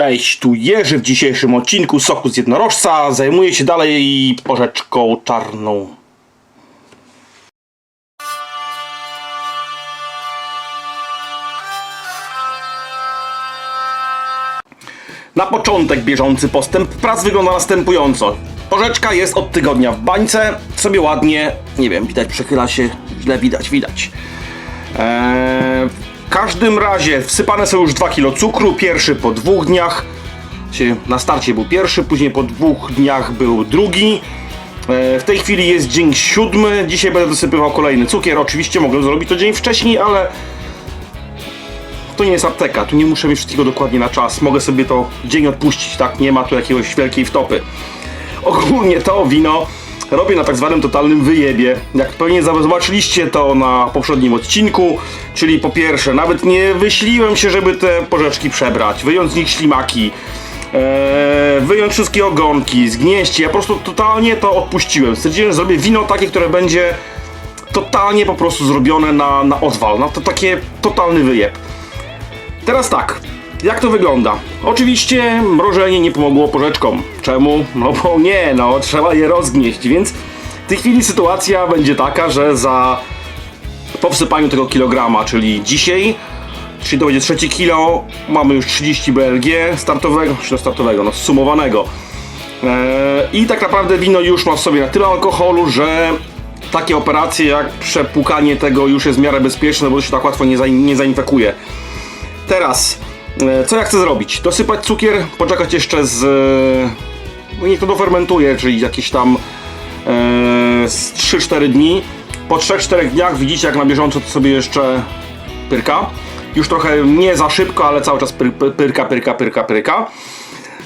Cześć, tu Jerzy. W dzisiejszym odcinku Soku z Jednorożca zajmuję się dalej porzeczką czarną. Na początek bieżący postęp prac wygląda następująco. Porzeczka jest od tygodnia w bańce, sobie ładnie, nie wiem, widać, przechyla się, źle widać, widać. Eee, każdym razie wsypane są już 2 kg cukru, pierwszy po dwóch dniach, na starcie był pierwszy, później po dwóch dniach był drugi. Eee, w tej chwili jest dzień siódmy, dzisiaj będę dosypywał kolejny cukier, oczywiście mogę zrobić to dzień wcześniej, ale to nie jest apteka, tu nie muszę mieć wszystkiego dokładnie na czas, mogę sobie to dzień odpuścić, tak, nie ma tu jakiegoś wielkiej wtopy. Ogólnie to wino robię na tak zwanym totalnym wyjebie. Jak pewnie zobaczyliście to na poprzednim odcinku, czyli po pierwsze, nawet nie wyśliłem się, żeby te porzeczki przebrać, wyjąć z nich ślimaki, e, wyjąć wszystkie ogonki, zgnieść ja po prostu totalnie to odpuściłem. Stwierdziłem, że zrobię wino takie, które będzie totalnie po prostu zrobione na, na odwal, na to takie totalny wyjeb. Teraz tak, jak to wygląda? Oczywiście mrożenie nie pomogło porzeczkom. Czemu? No bo nie, no trzeba je rozgnieść, więc w tej chwili sytuacja będzie taka, że za po wsypaniu tego kilograma, czyli dzisiaj, czyli to będzie trzeci kilo, mamy już 30 BLG startowego, czy no startowego, no sumowanego. Eee, I tak naprawdę wino już ma w sobie na tyle alkoholu, że takie operacje jak przepłukanie tego już jest w miarę bezpieczne, bo się tak łatwo nie, nie zainfekuje. Teraz, co ja chcę zrobić? Dosypać cukier, poczekać jeszcze z... e, niech to dofermentuje, czyli jakieś tam e, z 3-4 dni. Po 3-4 dniach widzicie jak na bieżąco to sobie jeszcze pyrka. Już trochę nie za szybko, ale cały czas pyr, pyr, pyrka, pyrka, pyrka, pyrka.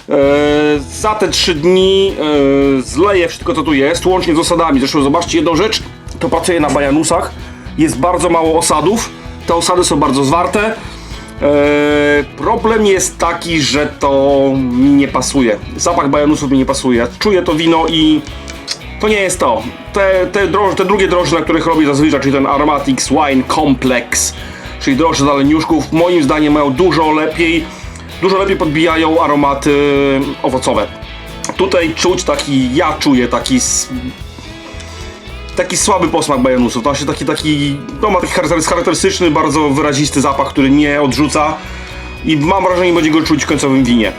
E, za te 3 dni e, zleję wszystko co tu jest, łącznie z osadami. Zresztą zobaczcie jedną rzecz, to pracuję na bajanusach. Jest bardzo mało osadów. Te osady są bardzo zwarte. E, problem jest taki, że to mi nie pasuje. Zapach bajanusów mi nie pasuje. Ja czuję to wino i to nie jest to. Te, te, droż, te drugie drożdże, na których robię zazwyczaj, czyli ten Aromatics Wine Complex, czyli drożdże dla leniuszków, moim zdaniem mają dużo lepiej, dużo lepiej podbijają aromaty owocowe. Tutaj czuć taki, ja czuję taki taki słaby posmak bajanusów. To właśnie taki, taki, no ma taki charakter- charakterystyczny, bardzo wyrazisty zapach, który nie odrzuca i mam wrażenie, że będzie go czuć w końcowym winie. E,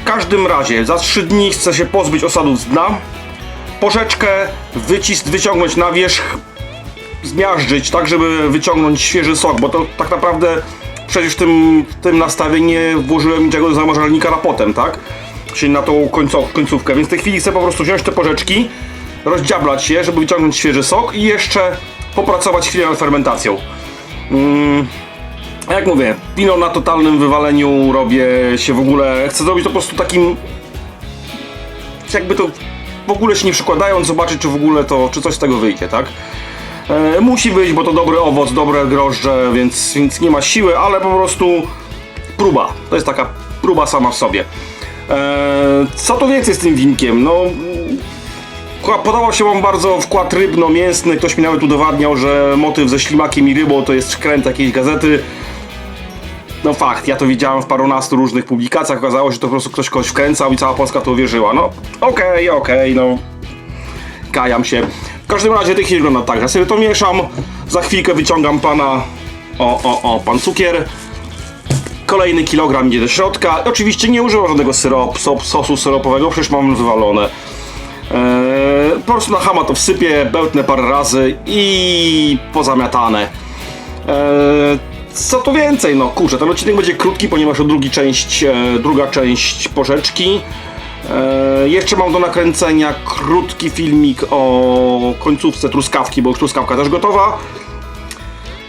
w każdym razie, za 3 dni chcę się pozbyć osadów z dna, porzeczkę wycis- wyciągnąć na wierzch, zmiażdżyć, tak żeby wyciągnąć świeży sok, bo to tak naprawdę przecież w tym, tym nastawie nie włożyłem niczego do zamrażalnika na potem, tak? Czyli na tą końcówkę, więc w tej chwili chcę po prostu wziąć te porzeczki, rozdziablać je, żeby wyciągnąć świeży sok i jeszcze popracować chwilę nad fermentacją. Mm, jak mówię, wino na totalnym wywaleniu robię się w ogóle, chcę zrobić to po prostu takim jakby to w ogóle się nie przykładając, zobaczyć czy w ogóle to, czy coś z tego wyjdzie, tak? E, musi być, bo to dobry owoc, dobre groźdże, więc, więc nie ma siły, ale po prostu próba. To jest taka próba sama w sobie. E, co tu więcej z tym winkiem? No, Podobał się wam bardzo wkład rybno-mięsny. Ktoś mi nawet udowadniał, że motyw ze ślimakiem i rybą to jest kręt jakiejś gazety. No fakt, ja to widziałem w parunastu różnych publikacjach. Okazało się, że to po prostu ktoś kogoś wkręcał i cała Polska to uwierzyła. No okej, okej, no. Kajam się. W każdym razie tych wygląda tak. Ja sobie to mieszam. Za chwilkę wyciągam pana. O, o, o, pan cukier. Kolejny kilogram idzie do środka. Oczywiście nie używam żadnego syrop, so, sosu syropowego, przecież mam wywalone. Eee, po prostu na hama to wsypię, bełtnę parę razy i pozamiatane. Eee, co tu więcej, no kurczę, ten odcinek będzie krótki, ponieważ drugi część, e, druga część porzeczki. Eee, jeszcze mam do nakręcenia krótki filmik o końcówce truskawki, bo już truskawka też gotowa.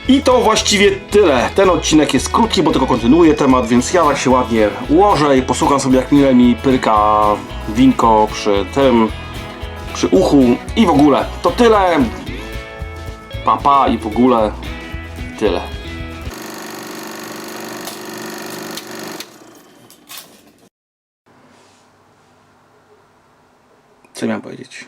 I to właściwie tyle. Ten odcinek jest krótki, bo tylko kontynuuję temat, więc ja tak się ładnie ułożę i posłucham sobie jak mile mi pyrka winko przy tym, przy uchu i w ogóle. To tyle. Papa pa, i w ogóle tyle. Co miałem powiedzieć?